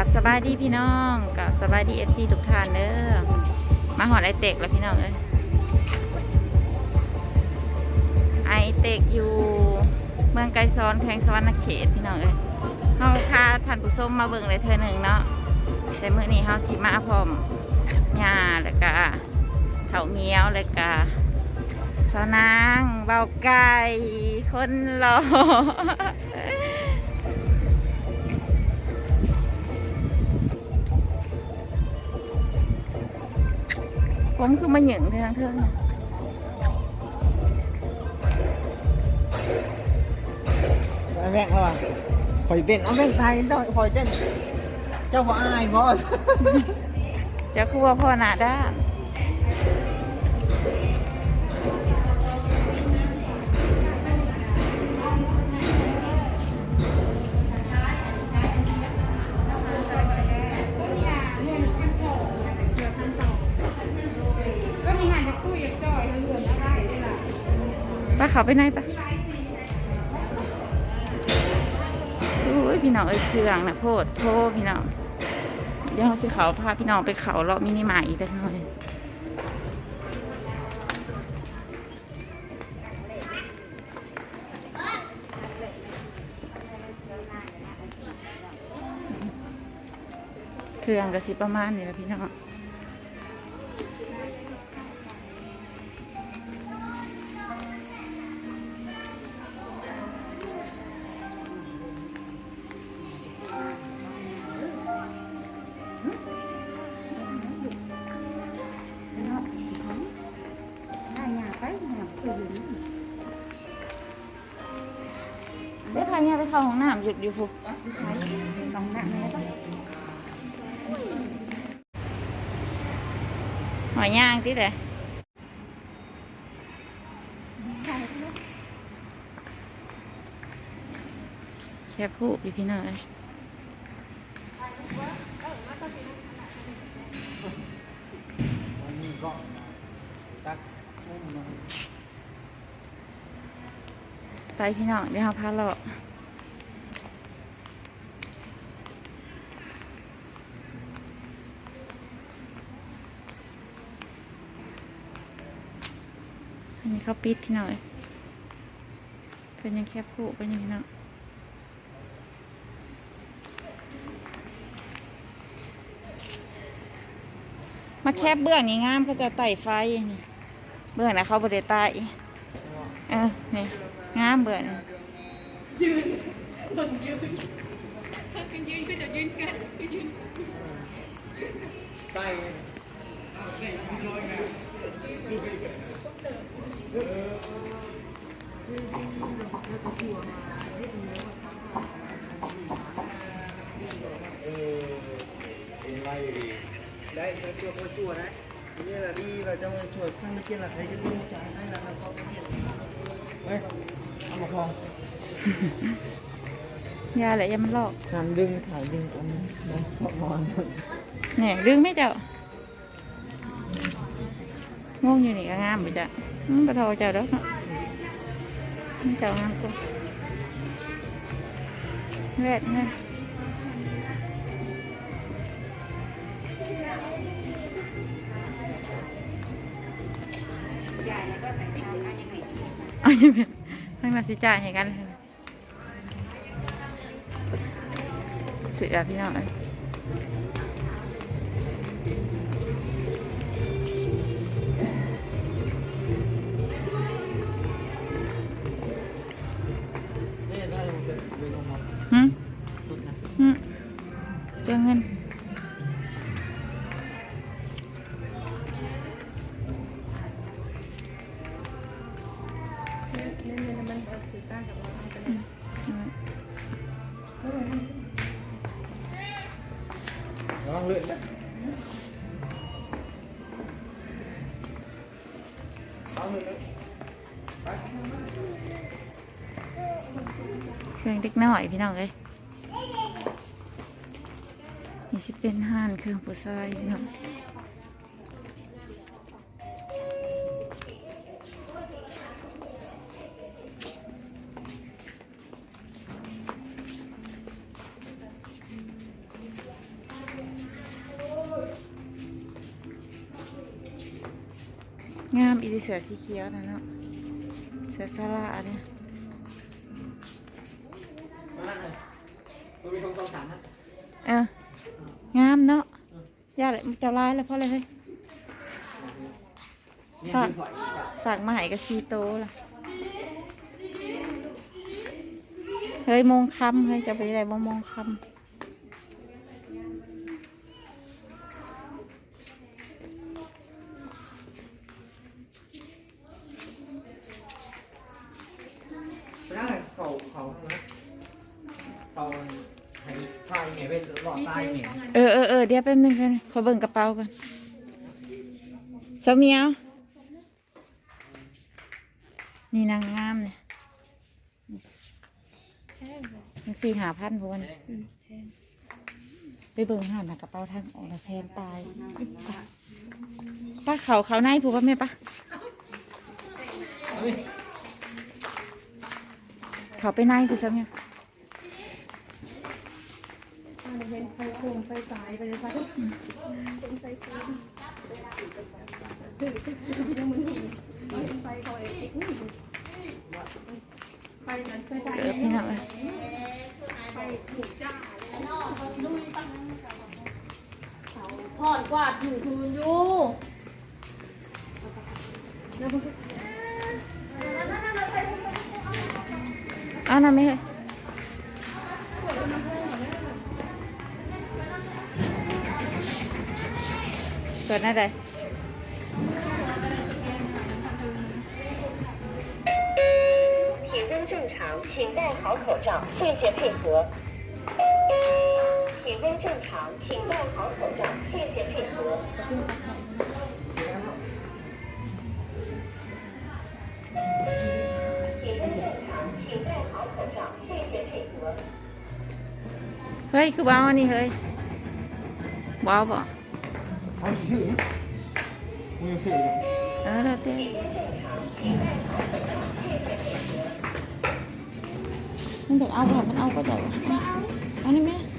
ับสบายดีพี่น้องกับสบายดีเอฟซีทุกท่านเด้อมาหอดไอเต็กแล้วพี่น้องเอ้ยไอเต็กอยู่เมืองไกรซ้อนแขวงสวรรณเขตพี่น้องเอ้ยเฮาพาท่านผู้ชมมาเบิ่งเลยเธอหนึ่งเนาะแต่มื้อนี้เฮาสิมาพร้อมย่าแล้วก็เฒ่าเมียวแล้วก็สาวนางเบาไก่คนหล่อ ผมคือมาหยึงทางเทิงน่ะไอ้แม่งแล้วอะคอยเต้นเอาแม่งไทยต้องคอยเต้น เจ้าพ่ออายบอสเจะคือว่าพ่อหน้าด้าน เขาไปไหนปะอุ้ยพี่น้องเอ้ยเครื่องนะโพดโทพี่น้องเดี๋ยวสิเขาพาพี่น้องไปเขาเลาะมินิมาอีกแล้หน่อยเครื่องก็สิประมาณนี้แหละพี่น้อง เนี่ยไปเข้าห้องน้ำหยุดอยู่พุใช้องนั่งแล้วก็หอยย่างที่ไหนแค่พูดดิพี่น้อยไปพี่น้องเดี๋ยวเราพาเลาะอันนี้ เขาปิดพี่น้อยเป็นยังแค่พูดเป็นยังพี่น้องมาแคบเบื้องนี่งามเขาจะไต่ไฟนี่เบื้องนะเขาบริไต่เออนี่งามเบื้องนี่ใกล้เออเป็นไรดีได้ได้ตัวตัวจั่วนะนี่แหละดีเราจะมาช่วยสร้างเกี ยรติใครจะรู้ใจได้แล้วนะก็เฮ้ยเอามาพองยาแหละยามันลอกทำดึงถ่ายดึงอันนี้นะชอบนอนเนี่ยดึงไม่เจ้าง่วงอยู่นี่ก็งามไปจ้ะอืมปะทอเจ้าดอก เนาะนี่เจ้างามกว่าแวดนเอาอย่างนี้ให้มาสิจ่ายให้กันสวยอะพี่น้อง เลยนะเอาเลื่อนเลยไปเครื่องเล็กน้อยพี่น้องเลยนี่สิเป็นห่านเครื่องผู้ชายพี่น้อง เสือสีเขียวนะเนาะเสือสลาเนี่ยมานั่งเลยตัวมีสองสองสามนะเอองามเนาะย่าเลยจะลายแล้วเพราะอะไรเฮ้ยเนี่ยฝากมีสอยจ้ะสั่งมาให้กับชีโตล่ะ เฮ้ยโมงคำเฮ้ยจะไปไหนบ้างโมงคไยวแป๊บนึงกันขอเบิ่งกระเป๋าก่อนเสาเมียว นี่นางงามเนี่ยมันสี่หาพันพวนไปเบิ่งหาหนักกระเป๋าทางออกละแสนปลายป้าเขาเขาในผูกว่าแม่ป้าเขาไปในผูใช่ไหม มันเป็นไฟ โคมไฟสายไปเลยไฟเป็นไฟฟ้าสื่อสื่อสื่อยังมันเป็นไฟคอยไฟนั้นไฟสายเกิดพี่น้องเอ้ยไฟถูกจ้าถอดกวาดถูพื้นอยู่อ้านั่นไม่ ใช่เกิดอะไร 体温正常，请戴好口罩，谢谢配合。体温正常，请戴好口罩，谢谢配合。体温正常，请戴好口罩，谢谢配合。 เฮ้ย คือบ้าวอันนี้เฮ้ยบ้าวบ่ เอาสื่อมือสื่อเนี่ย เออแล้วเต้มันเด็กเอาแบบมันเอาก็ได้วะ เอันนี้ไหมอืม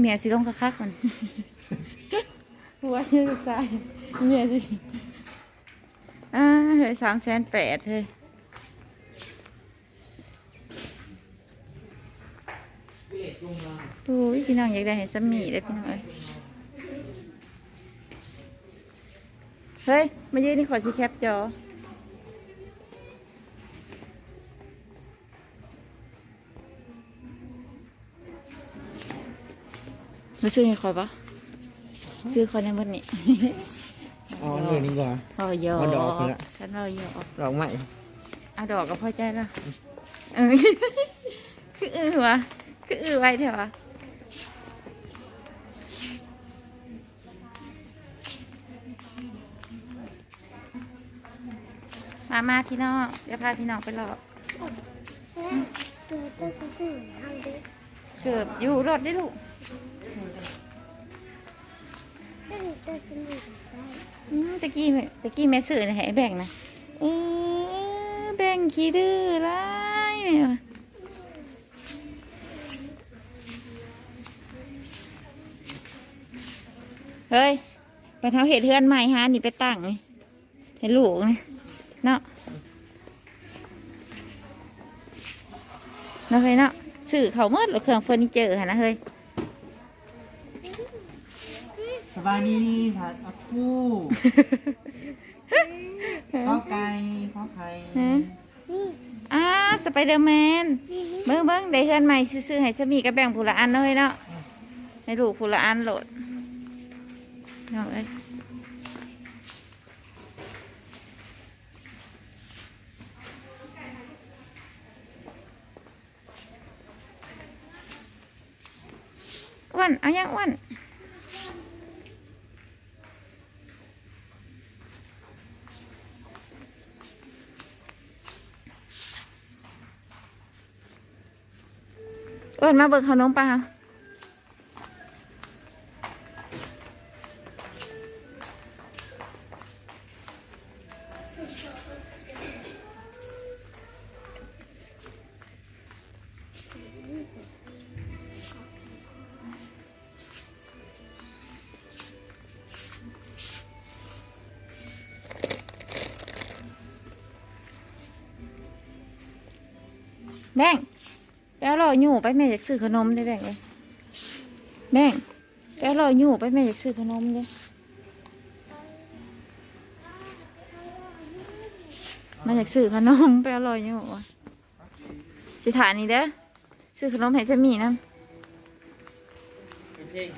เมียสิลงคักๆมันหัวเยอะใจเมียสิอ่าเฮ้ยสามแสนแปดเฮ้ยพี่เอกจุงมาโอ้ยพี่น้องอยากได้เห็นสามีเลยพี่น้องเอ้ยเฮ้ย มายืนนี่ขอสิแคปจอ มาซื้อให้คอยปะซื้อคอยในวันนี้เอาอันอื่นดีกว่าพอยอเอาดอกนี่ละฉันพอยอดอกไม้เอาดอกก็พอใจแล้วเออคืออือวะคืออือไว้เถอะวะมามาพี่น้องเดี๋ยวพาพี่น้องไปรอบเกือบอยู่รถได้ลูก อืมตะกี้แม่ตะกี้แม่สื่อนะให้แบ่งนะเออแบ่งขี้ดื้อไรแม่เฮ้ยไปเท้าเห็ดเทือนใหม่ฮะนี่ไปตั้งนี่ให้ลูกนี่เนาะเนาะเฮ้ยเนาะสื่อเขาเมื่อหรือเครื่องเฟอร์นิเจอร์ฮะนะเฮ้ย สบายดีผัดอักคู่ข้าวไก่ข้าวไข่ฮะอ่าสไปเดอร์แมนเบิ้งเบิ้งได้เฮือนใหม่ซื้อๆให้สามีกับแบ่งผู้ละอันเลยเนาะให้ลูกผู้ละอันโหลดน้องเอ้ยอ้วนเอายังอ้วน เอิญมาเบิกขนมปะคะแบ่ง ไปเอารอยอยู่ไปแม่อยากซื้อขนมได้แบ่งเลยแบ่งไปเอารอยอยู่ไปแม่อยากซื้อขนมเลยแม่อยากซื้อขนมไปอารอยอยู่สิถานี้เด้อซื้อขนมให้จะมีนะเพลง